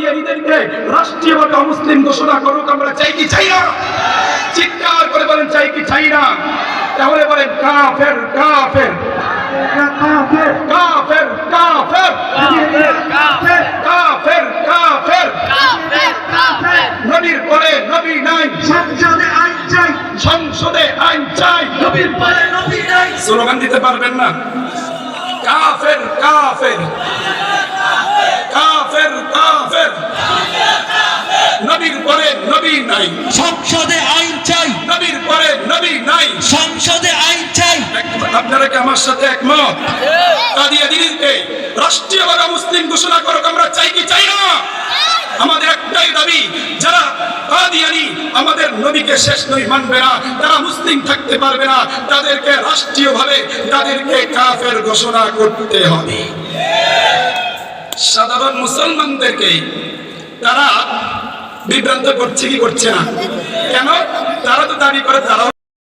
কাদিয়ানিদেরকে রাষ্ট্রীয়ভাবে অমুসলিম ঘোষণা করুক আমরা চাই কি চাই না? চিৎকার করে বলেন চাই কি চাই না? তাহলে বলেন কাফের কাফের। কাফের কাফের। কাফের কাফের। নবীর পরে নবী নাই। সংসদে আইন চাই। সংসদে আইন চাই। নবীর পরে নবী নাই। স্লোগান দিতে পারবেন না। কাফের কাফের। নাই সংসদে আইন চাই। নবীর পরে নবী নাই। সংসদে আইন চাই। আপনারা কি আমার সাথে একমত? কাদিয়ানিদেরকে রাষ্ট্রীয়ভাবে মুসলিম ঘোষণা করুক আমরা চাই কি চাই না? আমাদের একটাই দাবি যারা কাদিয়ানি আমাদের নবীকে শেষ নবী মানবে না তারা মুসলিম থাকতে পারবে না তাদেরকে রাষ্ট্রীয়ভাবে তাদেরকে কাফের ঘোষণা করতে হবে। সাধারণ মুসলমানদেরকে তারা বিভ্রান্ত করছে কি করছে না? কেন? তারা তো দাবি করে তারাও